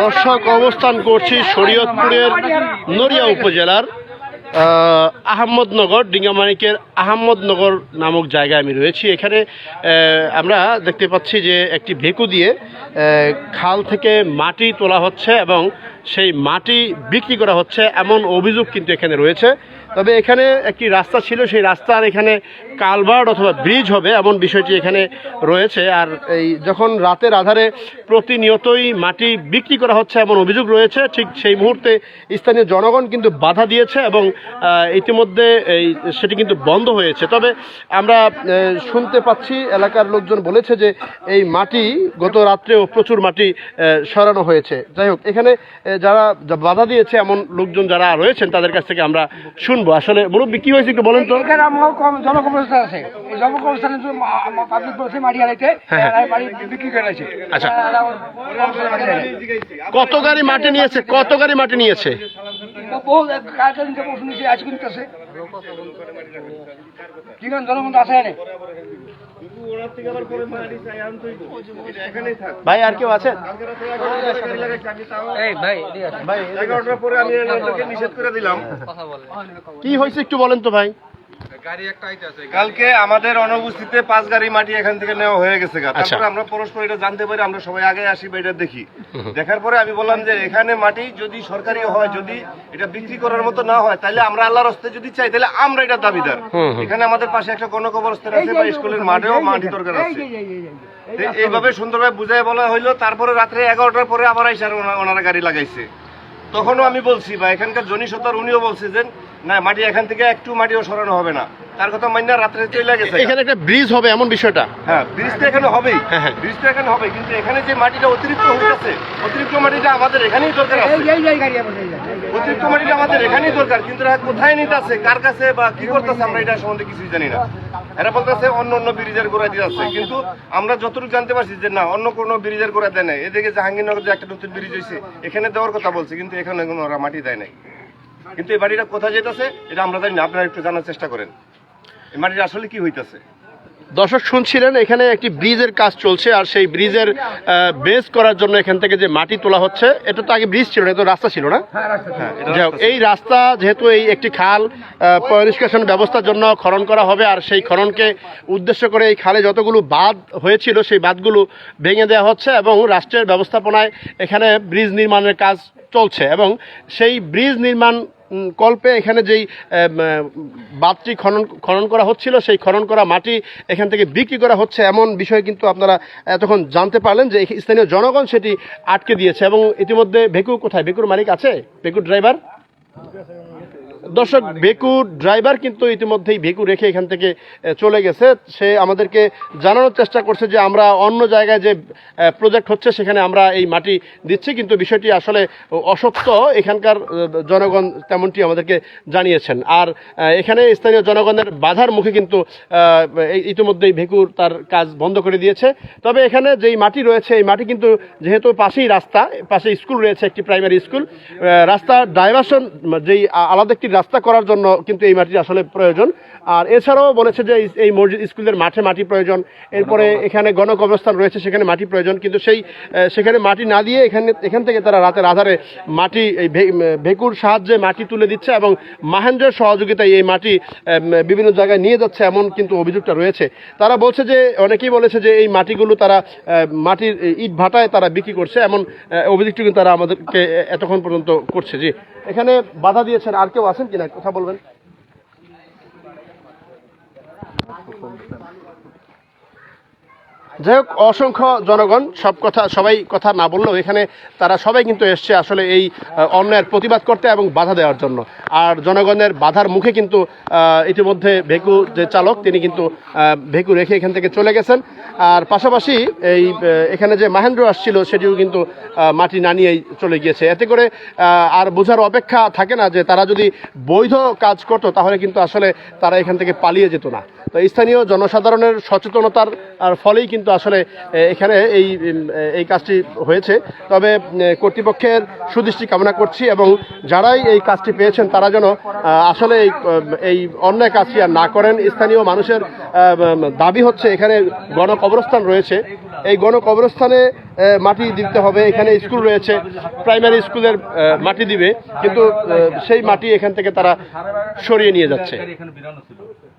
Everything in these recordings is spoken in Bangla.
দর্শক অবস্থান করছি শরীয়তপুরের নড়িয়া উপজেলার আহ, আহমদনগর ডিঙ্গামানিকের আহমদনগর নামক জায়গায় আমি রয়েছি। এখানে আমরা দেখতে পাচ্ছি যে একটি ভেকু দিয়ে খাল থেকে মাটি তোলা হচ্ছে এবং সেই মাটি বিক্রি করা হচ্ছে এমন অভিযোগ কিন্তু এখানে রয়েছে। তবে এখানে একটি রাস্তা ছিল, সেই রাস্তার এখানে কালভার্ট অথবা ব্রিজ হবে এমন বিষয়টি এখানে রয়েছে। আর এই যখন রাতের আধারে প্রতিনিয়তই মাটি বিক্রি করা হচ্ছে এমন অভিযোগ রয়েছে, ঠিক সেই মুহূর্তে স্থানীয় জনগণ কিন্তু বাধা দিয়েছে এবং ইতিমধ্যে এই সেটি কিন্তু বন্ধ হয়েছে। তবে আমরা শুনতে পাচ্ছি, এলাকার লোকজন বলেছে যে এই মাটি গত রাত্রেও প্রচুর মাটি সরানো হয়েছে। যাই হোক, এখানে যারা বাধা দিয়েছে এমন লোকজন যারা রয়েছেন, তাদের কাছ থেকে আমরা শুনব আসলে মুরব্বী কি হয়েছে একটু বলেন তো। এখানে আমার কম- জনকবরস্থান আছে। এই জনকবরস্থানে পাবলিক বলছে মাটি হারাইতে হ্যাঁ, হ্যাঁ। বিক্রি করে আছে আচ্ছা। কত গাড়ি মাটি নিয়েছে? কত গাড়ি মাটি নিয়েছে? বহু কালকে দিনকে পরশু নিচে আজ কিন্তু আছে আছে জনগণ? না ভাই আর কেউ আছেন? ভাই এগারোটার পরে আমি নিষেধ করে দিলাম। কি হয়েছে একটু বলেন তো ভাই। কালকে আমাদের অনুপস্থিতিতে পাঁচ গাড়ি মাটি এখান থেকে নেওয়া হয়ে গেছে আচ্ছা। তারপরে আমরা পরস্পর এটা জানতে পারি আমরা সবাই আগে আসি বা এটা দেখি। দেখার পরে আমি বললাম যে এখানে মাটি যদি সরকারি হয় যদি এটা বিক্রি করার মতো না হয় তাহলে আমরা আল্লাহর হস্তে যদি চাই তাহলে আমরা এটা দাবিদার। এখানে আমাদের পাশে একটা গণকবরস্থান আছে বা স্কুলের মাঠেও মাটি দরকার আছে। এইভাবে সুন্দরভাবে বুঝাই বলা হইল তারপরে রাত্রে এগারোটার পরে আবার আইসার ওনারা গাড়ি লাগাইছে। তখনও আমি বলছি বা এখানকার জনি সত্তার, উনিও বলছে যে, না, মাটি এখান থেকে একটু মাটিও সরানো হবে না। তার কথা মান্য রাত্রে চলে গেছে। এখানে একটা ব্রিজ হবে এমন বিষয়টা। হ্যাঁ ব্রিজ তো এখানে হবেই। হ্যাঁ, হ্যাঁ। ব্রিজ তো এখানে হবে কিন্তু এখানে যে মাটিটা অতিরিক্ত হইতেছে অতিরিক্ত মাটিটা আমাদের এখানেই দরকার আছে। অতিরিক্ত মাটিটা আমাদের এখানেই দরকার কিন্তু এরা কোথায় নিতে আছে কার কাছে বা কি করতেছে আমরা এটা সম্বন্ধে কিছুই জানি না। এরা বলতেছে অন্য অন্য ব্রিজের গোড়া দিয়ে আছে কিন্তু আমরা যতটুকু জানতে পারছি যে না অন্য কোনো ব্রিজের গোড়া দেয় নাই। এদিকে জাহাঙ্গীরনগর যে একটা নতুন ব্রিজ হয়েছে এখানে দেওয়ার কথা বলছে কিন্তু এখানে কোনো ওরা মাটি দেয় নাই। কিন্তু এই বাড়িটা কোথায় যেতেছে এটা আমরা জানি না আপনারা একটু জানার চেষ্টা করেন। মাটিটা আসলে কি হইতাছে? দর্শক শুনছিলেন এখানে একটি ব্রিজের কাজ চলছে আর সেই ব্রিজের বেস করার জন্য এখান থেকে যে মাটি তোলা হচ্ছে এটা তো আগে ব্রিজ ছিল না এটা রাস্তা ছিল না? হ্যাঁ হ্যাঁ এই রাস্তা যেহেতু এই একটি খাল পরিষ্কার ব্যবস্থার জন্য খনন করা হবে আর সেই খননকে উদ্দেশ্য করে এই খালে যতগুলো বাঁধ হয়েছিল সেই বাঁধগুলো ভেঙে দেওয়া হচ্ছে এবং রাষ্ট্রের ব্যবস্থাপনায় এখানে ব্রিজ নির্মাণের কাজ চলছে এবং সেই ব্রিজ নির্মাণ কল্পে এখানে যেই বাঁধটি খনন খনন করা হচ্ছিল, সেই খনন করা মাটি এখান থেকে বিক্রি করা হচ্ছে। এমন বিষয়ে কিন্তু আপনারা এতক্ষণ জানতে পারলেন যে স্থানীয় জনগণ সেটি আটকে দিয়েছে এবং ইতিমধ্যে ভেকু কোথায়? ভেকুর মালিক আছে? ভেকুর ড্রাইভার? দর্শক বেকু ড্রাইভার কিন্তু ইতিমধ্যেই বেকু রেখে এখান থেকে চলে গেছে। সে আমাদেরকে জানানোর চেষ্টা করছে যে আমরা অন্য জায়গায় যে প্রজেক্ট হচ্ছে, সেখানে আমরা এই মাটি দিচ্ছি। কিন্তু বিষয়টি আসলে অসত্য। এখানকার জনগণ তেমনটি আমাদেরকে জানিয়েছেন। আর এখানে স্থানীয় জনগণের বাধার মুখে কিন্তু ইতিমধ্যেই ভেকুর তার কাজ বন্ধ করে দিয়েছে। তবে এখানে যেই মাটি রয়েছে, এই মাটি কিন্তু যেহেতু পাশেই রাস্তা পাশে স্কুল রয়েছে, একটি প্রাইমারি স্কুল রাস্তা ডাইভার্সন যেই আলাদা একটি রাস্তা করার জন্য কিন্তু এই মাটি আসলে প্রয়োজন। আর এছাড়াও বলেছে যে এই- মসজিদ স্কুলের মাঠে মাটি প্রয়োজন। এরপরে এখানে গণকবরস্থান রয়েছে সেখানে মাটি প্রয়োজন। কিন্তু সেই সেখানে মাটি না দিয়ে এখানে এখান থেকে তারা রাতের আধারে মাটি এই ভেকুর সাহায্যে মাটি তুলে দিচ্ছে এবং মাহেন্দ্রের সহযোগিতায় এই মাটি বিভিন্ন জায়গায় নিয়ে যাচ্ছে এমন কিন্তু অভিযোগটা রয়েছে। তারা বলছে যে অনেকেই বলেছে যে এই মাটিগুলো তারা মাটির ইট ভাটায় তারা বিক্রি করছে। এমন অভিযোগটি কিন্তু তারা আমাদেরকে এতক্ষণ পর্যন্ত করছে। জি। এখানে বাধা দিয়েছেন। আর কেউ আছেন কিনা? কথা বলবেন। যাই হোক, অসংখ্য জনগণ, সব কথা, সবাই কথা না বললেও এখানে তারা সবাই কিন্তু এসছে আসলে এই অন্যায়ের প্রতিবাদ করতে এবং বাধা দেওয়ার জন্য। আর জনগণের বাধার মুখে কিন্তু ইতিমধ্যে ভেকু যে চালক, তিনি কিন্তু ভেকু রেখে এখান থেকে চলে গেছেন। আর পাশাপাশি এই এখানে যে মাহেন্দ্র আসছিল, সেটিও কিন্তু মাটি না নিয়েই চলে গিয়েছে। এতে করে আর বোঝার অপেক্ষা থাকে না যে তারা যদি বৈধ কাজ করতো, তাহলে কিন্তু আসলে তারা এখান থেকে পালিয়ে যেত না। তো স্থানীয় জনসাধারণের সচেতনতার ফলেই কিন্তু আসলে এখানে এই এই কাজটি হয়েছে। তবে কর্তৃপক্ষের সুদৃষ্টি কামনা করছি এবং যারাই এই কাজটি পেয়েছেন, তারা যেন আসলে এই এই অন্যায় কাজটি আর না করেন। স্থানীয় মানুষের দাবি হচ্ছে, এখানে গণকবরস্থান রয়েছে। এই গণকবরস্থানে মাটি দিতে হবে। এখানে স্কুল রয়েছে। প্রাইমারি স্কুলের মাটি দিবে। কিন্তু সেই মাটি এখান থেকে তারা সরিয়ে নিয়ে যাচ্ছে।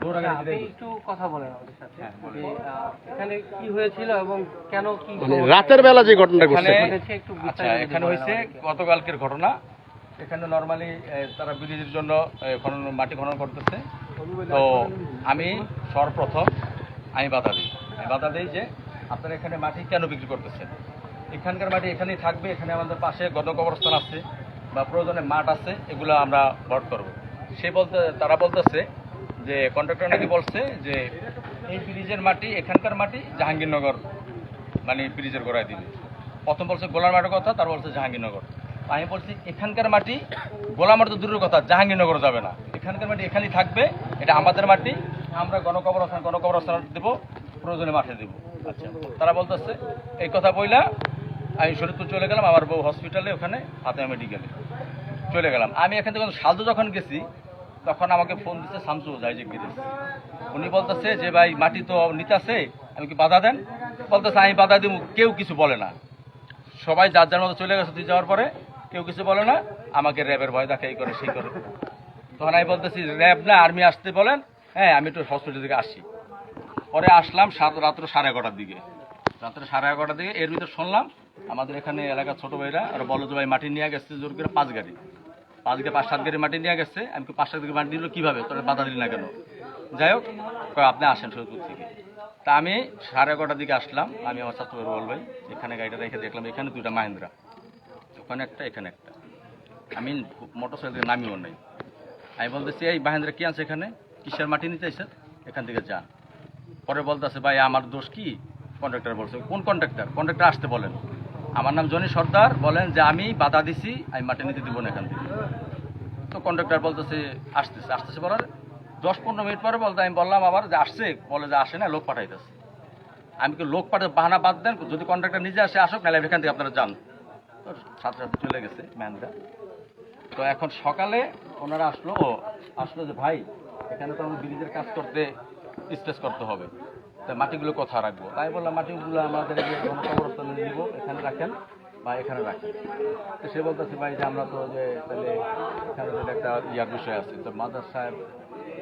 এখানে বিরানো ছিল আপনি একটু কথা বলেন আমাদের সাথে। যে, আহ, এখানে কি হয়েছিল এবং কেন কি মানে রাতের বেলা যে ঘটনাটা ঘটছে। আচ্ছা এখানে হয়েছে গতকালকের ঘটনা। এখানে নর্মালি তারা ব্রিজের জন্য খনন মাটি খনন করতেছে। তো আমি সর্বপ্রথম আমি বাধা দিই। আমি বাধা দিই যে আপনারা এখানে মাটি কেন বিক্রি করতেছেন? এখানকার মাটি এখানেই থাকবে এখানে আমাদের পাশে গণকবরস্থান আছে বা প্রয়োজনে মাঠ আছে এগুলো আমরা ভট করব। সে বলতে তারা বলতেছে যে কন্ট্রাক্টর নাকি বলছে যে এই ব্রিজের মাটি, এখানকার মাটি জাহাঙ্গীরনগর মানে ব্রিজের গোড়ায় দিবে প্রথম বলছে গোলার মাঠের কথা তার বলছে জাহাঙ্গীরনগর। আমি বলছি, এখানকার মাটি গোলামার তো দূরের কথা, জাহাঙ্গীরনগর যাবে না। এখানকার মাটি এখানেই থাকবে, এটা আমাদের মাটি, আমরা গণকবরস্থান গণকবরস্থান দেব, প্রয়োজনে মাঠে দেব। আচ্ছা তারা বলতেছে, এই কথা বইলা আমি শরীরপুর চলে গেলাম, আমার বউ হসপিটালে ওখানে হাতে মেডিকেলে চলে গেলাম। আমি এখান থেকে সালদু যখন গেছি তখন আমাকে ফোন দিচ্ছে শামসু যাই যে গিরিশ উনি বলতেছে যে, ভাই, মাটি তো নিতাছে আমি কি বাধা দেন। বলতেছে, আমি বাধা দিব কেউ কিছু বলে না। সবাই যার যার মতো চলে গেছে, তুই যাওয়ার পরে কেউ কিছু বলে না, আমাকে র্যাবের ভয় দেখে এই করে, সেই করে। তখন আমি বলতেছি, র্যাব না, আর্মি আসতে বলেন। হ্যাঁ আমি একটু হসপিটাল থেকে আসি। পরে আসলাম সাত, রাত্র সাড়ে এগারোটার দিকে। রাত্রে সাড়ে এগারোটার দিকে এর ভিতরে শুনলাম, আমাদের এখানে এলাকার ছোট ভাইরা আর বলো যে, ভাই, মাটি নিয়ে গেছে, জোর করে পাঁচ গাড়ি। গাড়ি পাঁচ সাত গাড়ি মাটি নিয়ে গেছে, আমি পাঁচ সাত গাড়ি মাটি দিল কীভাবে? তোরা বাধা দিলি না কেন? যাই হোক আপনি আসেন সৈয়দপুর থেকে। তা আমি সাড়ে এগারোটার দিকে আসলাম, আমি আমার ছাত্র বল ভাই, এখানে গাড়িটা রেখে দেখলাম, এখানে দুইটা মাহিন্দ্রা। ওখানে একটা, এখানে একটা। আমি মোটর সাইকেল নামিও নাই। আমি বলতেছি, এই মাহিন্দ্রা কি আছে এখানে? কিসের মাটি নিতে স্যার এখান থেকে যান পরে বলতেছে, ভাই, আমার দোষ কি? কন্ট্রাক্টর বলছে, কোন কন্ট্রাক্টর কন্ট্রাক্টর আসতে বলেন। আমার নাম জনি সর্দার, বলেন যে আমি বাধা দিছি, আমি মাটি নিতে দিব না এখান থেকে। তো কন্ট্রাক্টর বলতেছে, আসতেছে আসতেছে বলার দশ পনেরো মিনিট পরে বলতে আমি বললাম আবার যে আসছে, বলে যে আসে না, লোক পাঠাইতেছে। আমি কি লোক পাঠাতে বাহানা বাদ দেন? যদি কন্ট্রাক্টর নিজে আসে, আসুক, নাহলে এখান থেকে আপনারা যান। তো সাথে চলে গেছে ম্যানরা তো এখন সকালে ওনারা আসলো, ও আসলো যে, ভাই, এখানে তো আমাদের ব্রিজের কাজ করতে স্পেস করতে হবে। তা মাটিগুলো কোথায় রাখব? তাই বললাম, মাটিগুলো আমাদের এই যে গণকবরস্থানে দিব এখানে রাখেন বা এখানে রাখেন। তো সে বলতেছে, ভাই, যে আমরা তো যে তাহলে এখানে একটা ইয়ার বিষয় আছে। তো মাদার সাহেব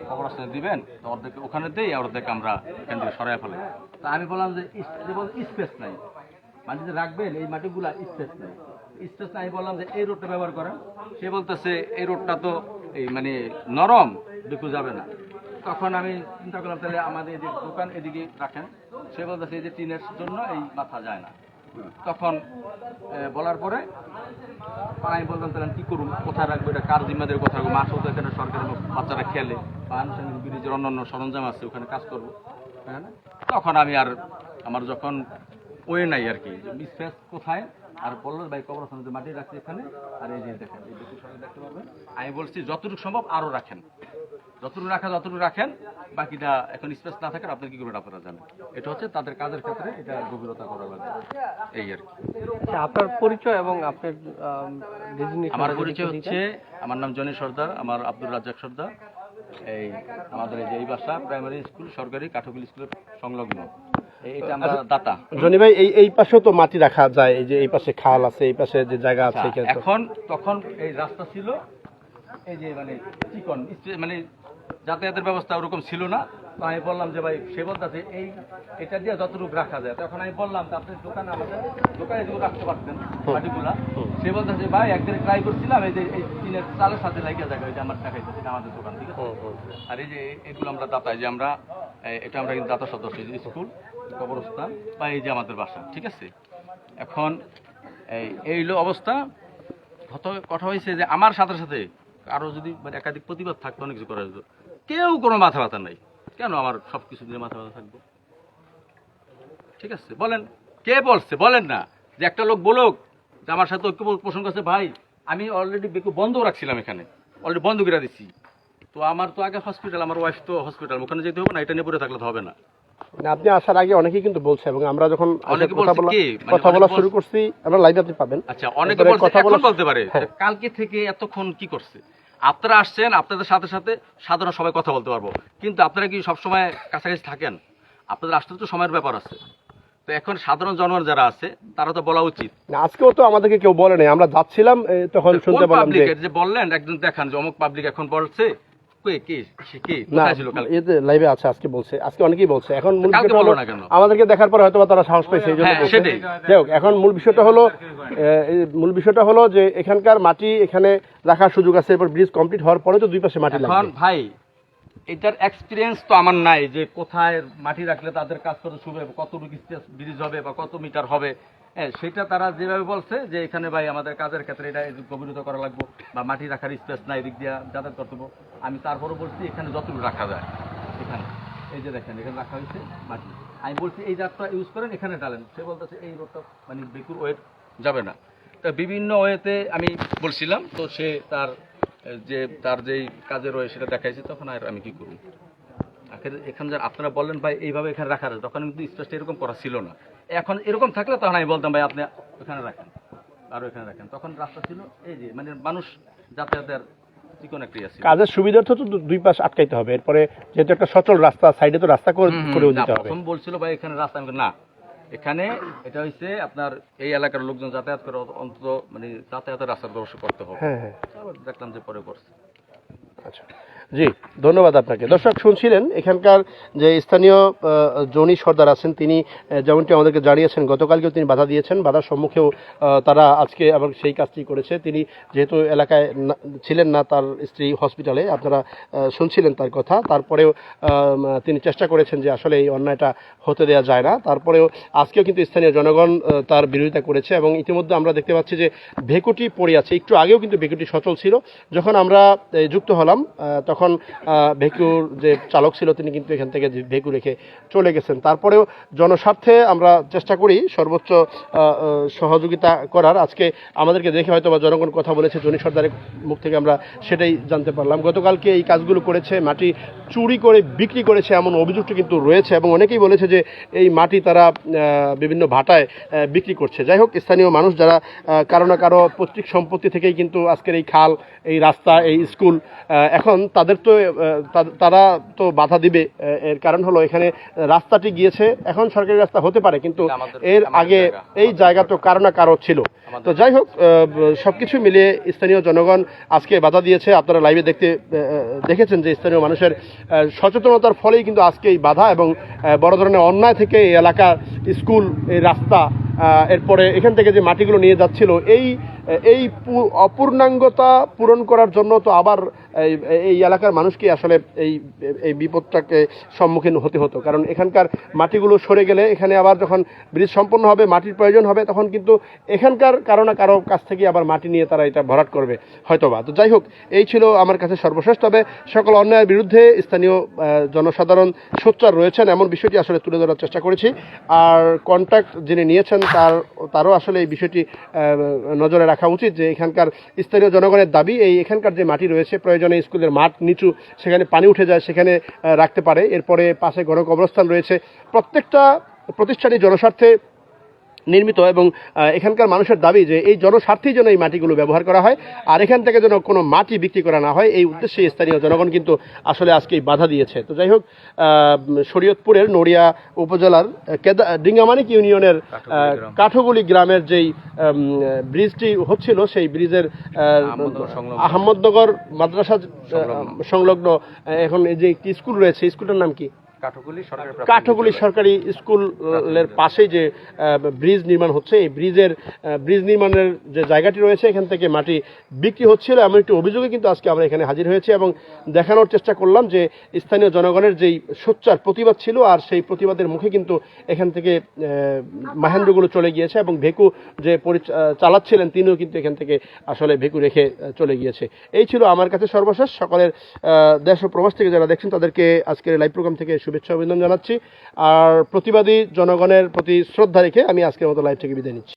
কবরস্থানে দিবেন, তো অর্ধেক ওখানে দেই অর্ধেক আমরা এখান থেকে সরাই ফেলে তা আমি বললাম যে স্পেস নাই। মাটিতে রাখবেন, এই মাটিগুলা স্পেস নেই। স্পেস নাই বললাম যে, এই রোডটা ব্যবহার করেন। সে বলতেছে, এই রোডটা তো এই মানে নরম দেখু যাবে না। তখন আমি চিন্তা করলাম, তাহলে আমাদের যে দোকান এদিকে রাখেন। সে বলতেছে, এই যে টিনের জন্য এই মাথা যায় না। তখন বলার পরে আমি বলতাম তাহলে কি করুন কোথায় রাখব? এটা কার জিম্মাদের কোথায় রাখব? মাঠও তো এখানে সরকারের বাচ্চারা খেলে। বা আনুষ্ঠানিক ব্রিজের অন্যান্য সরঞ্জাম আছে, ওখানে কাজ করব। হ্যাঁ? তখন আমি আর আমার যখন ওয়ে নাই আর কি স্পেস কোথায়? আর বলল, ভাই যে মাটি রাখছে এখানে। আর এই যে দেখেন, এই দেখতে পারবেন আমি বলছি, যতটুকু সম্ভব আরও রাখেন। যতটুকু রাখা যতটুকু রাখেন। বাকিটা এখন স্পেস না থাকেন আপনি কি করবেন আপনারা জানেন? এটা হচ্ছে তাদের কাজের ক্ষেত্রে এটা গভীরতা করা লাগবে এই আর কি। আচ্ছা, আপনার পরিচয় এবং আপনার আমার পরিচয় হচ্ছে আমার নাম জনি সর্দার আমার আব্দুল রাজ্জাক সর্দার। এই আমাদের এই যে এই বাসা প্রাইমারি স্কুল সরকারি কাঠকুল স্কুলের সংলগ্ন। এটা আমরা দাতা। জনি ভাই এই এই পাশেও তো মাটি রাখা যায় এই যে এই পাশে খাল আছে এই পাশে যে জায়গা আছে আচ্ছা, এখন তখন এই রাস্তা ছিল এই যে মানে চিকন মানে যাতায়াতের ব্যবস্থা ওরকম ছিল না। তো আমি বললাম যে ভাই সে বলতেছে এই এটা দিয়ে যতটুকু রাখা যায়। তখন আমি বললাম আপনি দোকানে আমাদের দোকানে যেগুলো রাখতে পারতেন মাটিগুলা সে বলতেছে ভাই একদিন ট্রাই করছিলাম এই যে এই টিনের চালের সাথে লাগিয়ে জায়গা যে আমার দেখাইতেছে এটা আমাদের দোকান ঠিক আছে? হুম, হুম। আর এই যে এগুলো আমরা দাতাই যে আমরা এটা আমরা কিন্তু দাতা সদস্য স্কুল কবরস্থান বা এই যে আমাদের বাসা ঠিক আছে? এখন এই এই হলো অবস্থা। কথা হয়েছে যে আমার সাথে সাথে আরও যদি মানে একাধিক প্রতিবাদ থাকতো অনেক কিছু করা যেত কেউ কোনো মাথা ব্যথা নাই। কেন আমার সব কিছু দিয়ে মাথা ব্যথা থাকব? ঠিক আছে বলেন। কে বলছে? বলেন না যে একটা লোক বলুক যে আমার সাথে ঐক্য পোষণ করছে ভাই আমি অলরেডি বেকু বন্ধ রাখছিলাম এখানে। অলরেডি বন্ধ করে দিচ্ছি তো আমার তো আগে হসপিটাল আমার ওয়াইফ তো হসপিটাল ওখানে যেতে হবে না এটা নিয়ে পড়ে থাকলে তো হবে না। আপনি আসার আগে অনেকেই কিন্তু বলছে এবং আমরা যখন কথা বলা? মানে শুরু করছি আমরা লাইভে আপনি পাবেন। আচ্ছা অনেকে কথা বলতে পারে হ্যাঁ। কালকে থেকে এতক্ষণ কি করছে? আপনারা আসছেন আপনাদের সাথে সাথে সাধারণ সবাই কথা বলতে পারব। কিন্তু আপনারা কি সবসময় কাছাকাছি থাকেন? আপনাদের আসতে তো সময়ের ব্যাপার আছে। তো এখন সাধারণ জনগণ যারা আছে তারা তো বলা উচিত। না, আজকেও তো আমাদেরকে কেউ বলে নাই। আমরা যাচ্ছিলাম তখন শুনতে পেলাম যে যে বললেন একজন দেখান যে অমুক পাবলিক এখন বলছে। কে কে সে কে না কোথায় ছিল কালকে এতে লাইভে আছে আজকে বলছে আজকে অনেকেই বলছে এখন মূল কালকে বিষয়টা বলল হলো না কেন? আমাদেরকে দেখার পর হয়তো তারা সাহস পাইছে এই জন্য হ্যাঁ, বলছে। সেটাই। যাই হোক এখন মূল বিষয়টা হলো মূল বিষয়টা হলো যে এখানকার মাটি এখানে রাখার সুযোগ আছে এরপর ব্রিজ কমপ্লিট হওয়ার পরে তো দুই পাশে মাটি লাগবে ভাই এটার এক্সপিরিয়েন্স তো আমার নাই যে কোথায় মাটি রাখলে তাদের কাজ করতে হবে কতটুকু স্পেস ব্রিজ হবে বা কত মিটার হবে হ্যাঁ সেটা তারা যেভাবে বলছে যে এখানে ভাই আমাদের কাজের ক্ষেত্রে এটা গভীরতা করা লাগবে বা মাটি রাখার স্পেস নাই, এদিক দিয়ে যাতায়াত করতে আমি তারপরও বলছি এখানে যতটুকু রাখা যায়, এখানে। এই যে দেখেন, এখানে রাখা হয়েছে মাটি। আমি বলছি এই জাতটা ইউজ করেন, এখানে ডালেন সে বলতেছে এই রোডটা মানে বেকুর ওয়েট যাবে না। তা বিভিন্ন ওয়েতে আমি বলছিলাম, তো সে তার, যে তার যেই কাজে রয়ে সেটা দেখাইছে, তখন আর আমি কি করব? এখানে যা আপনারা বললেন ভাই, এইভাবে এখানে রাখা যায় তখন কিন্তু স্পেসটা এরকম করা ছিল না। এখন এরকম থাকলে তখন আমি বলতাম ভাই আপনি ওখানে রাখেন। আরও এখানে রাখেন। তখন রাস্তা ছিল এই যে মানে মানুষ যাতায়াতের কাজের সুবিধার্থ তো দুই পাশ আটকাইতে হবে। এরপরে যেহেতু একটা সচল রাস্তা সাইডে তো রাস্তা করে- হুম, দিতে হবে। প্রথম বলছিল ভাই এখানে রাস্তা আমি না এখানে এটা হচ্ছে আপনার এই এলাকার লোকজন যাতায়াত করে অন্তত মানে যাতায়াতের রাস্তার ব্যবস্থা করতে হবে। হ্যাঁ হ্যাঁ। দেখলাম যে পরে করছে। আচ্ছা। জি ধন্যবাদ আপনাকে। দর্শক শুনছিলেন এখানকার যে স্থানীয় জনি সর্দার আছেন তিনি যেমনটি আমাদেরকে জানিয়েছেন গতকালকেও তিনি বাধা দিয়েছেন। বাধার সম্মুখেও তারা আজকে আবার সেই কাজটি করেছে। তিনি যেহেতু এলাকায় ছিলেন না তার স্ত্রী হসপিটালে আপনারা শুনছিলেন তার কথা। তারপরেও তিনি চেষ্টা করেছেন যে আসলে এই অন্যায়টা হতে দেওয়া যায় না। তারপরেও আজকেও কিন্তু স্থানীয় জনগণ তার বিরোধিতা করেছে এবং ইতিমধ্যে আমরা দেখতে পাচ্ছি যে ভেকুটি পড়ে আছে। একটু আগেও কিন্তু ভেকুটি সচল ছিল। যখন আমরা যুক্ত হলাম আহ, তখন ভেকুর যে চালক ছিল তিনি কিন্তু এখান থেকে ভেকু রেখে চলে গেছেন। তারপরেও জনস্বার্থে আমরা চেষ্টা করি সর্বোচ্চ সহযোগিতা করার। আজকে আমাদেরকে দেখে হয়তো বা জনগণ কথা বলেছে, জনি সর্দারের মুখ থেকে আমরা সেটাই জানতে পারলাম। গতকালকে এই কাজগুলো করেছে, মাটি চুরি করে, বিক্রি করেছে এমন অভিযোগটি কিন্তু রয়েছে এবং অনেকেই বলেছে যে এই মাটি তারা বিভিন্ন ভাটায় বিক্রি করছে। যাই হোক, স্থানীয় মানুষ যারা কারও না কারও পৈতৃক সম্পত্তি থেকেই কিন্তু আজকের এই খাল, এই রাস্তা, এই স্কুল এখন তাদের তো তারা তো বাধা দিবে এর কারণ হলো এখানে রাস্তাটি গিয়েছে এখন সরকারি রাস্তা হতে পারে কিন্তু এর আগে এই জায়গা তো কারও না কারও ছিল। তো যাই হোক আহ, সবকিছু মিলিয়ে স্থানীয় জনগণ আজকে বাধা দিয়েছে আপনারা লাইভে দেখতে দেখেছেন যে স্থানীয় মানুষের সচেতনতার ফলেই কিন্তু আজকে এই বাধা এবং বড় ধরনের অন্যায় থেকে এই এলাকার স্কুল এই রাস্তা এরপরে এখান থেকে যে মাটিগুলো নিয়ে যাচ্ছিল এই এই অপূর্ণাঙ্গতা পূরণ করার জন্য তো আবার এই এলাকার মানুষকে আসলে এই এই বিপদটাকে সম্মুখীন হতে হতো। কারণ এখানকার মাটিগুলো সরে গেলে এখানে আবার যখন ব্রিজ সম্পন্ন হবে, মাটির প্রয়োজন হবে, তখন কিন্তু এখানকার কারও না কারও কাছ থেকে আবার মাটি নিয়ে তারা এটা ভরাট করবে হয়তোবা। তো যাই হোক, এই ছিল আমার কাছে সর্বশেষ। তবে সকল অন্যায়ের বিরুদ্ধে স্থানীয় জনসাধারণ সোচ্চার রয়েছেন এমন বিষয়টি আসলে তুলে ধরার চেষ্টা করেছি। আর কন্ট্যাক্ট যিনি নিয়েছেন, তার, তারও আসলে এই বিষয়টি নজরে রাখা উচিত যে এখানকার স্থানীয় জনগণের দাবি এই এখানকার যে মাটি রয়েছে, প্রয়োজনে স্কুলের মাঠ নিচু, সেখানে পানি উঠে যায়, সেখানে রাখতে পারে। এরপরে পাশে গণকবরস্থান রয়েছে। প্রত্যেকটা প্রতিষ্ঠানই জনস্বার্থে নির্মিত এবং এখানকার মানুষের দাবি যে এই জনস্বার্থেই যেন এই মাটিগুলো ব্যবহার করা হয়। আর এখান থেকে যেন কোনো মাটি বিক্রি করা না হয় এই উদ্দেশ্যে স্থানীয় জনগণ কিন্তু আসলে আজকে এই বাধা দিয়েছে। তো যাই হোক শরীয়তপুরের নড়িয়া উপজেলার কেদা ডিঙ্গামানিক ইউনিয়নের কাঠগুলি গ্রামের যেই ব্রিজটি হচ্ছিল সেই ব্রিজের আহ, আহমদনগর মাদ্রাসা সংলগ্ন। এখন এই যে একটি স্কুল রয়েছে স্কুলটার নাম কি? কাঠগুলি সরকারি স্কুলের পাশেই যে ব্রিজ নির্মাণ হচ্ছে এই ব্রিজের ব্রিজ নির্মাণের যে জায়গাটি রয়েছে এখান থেকে মাটি বিক্রি হচ্ছিল এমন একটি অভিযোগে কিন্তু আজকে আমরা এখানে হাজির হয়েছি এবং দেখানোর চেষ্টা করলাম যে স্থানীয় জনগণের যেই সোচ্চার প্রতিবাদ ছিল আর সেই প্রতিবাদের মুখে কিন্তু এখান থেকে মাহেন্দ্রগুলো চলে গিয়েছে এবং ভেকু যে চালাচ্ছিলেন তিনিও কিন্তু এখান থেকে আসলে ভেকু রেখে চলে গিয়েছে। এই ছিল আমার কাছে সর্বশেষ। সকলের দেশ ও প্রবাস থেকে যারা দেখছেন তাদেরকে আজকের লাইভ প্রোগ্রাম থেকে শুভেচ্ছা অভিনন্দন জানাচ্ছি। আর প্রতিবাদী জনগণের প্রতি শ্রদ্ধা রেখে আমি আজকের মতো লাইভ থেকে বিদায় নিচ্ছি।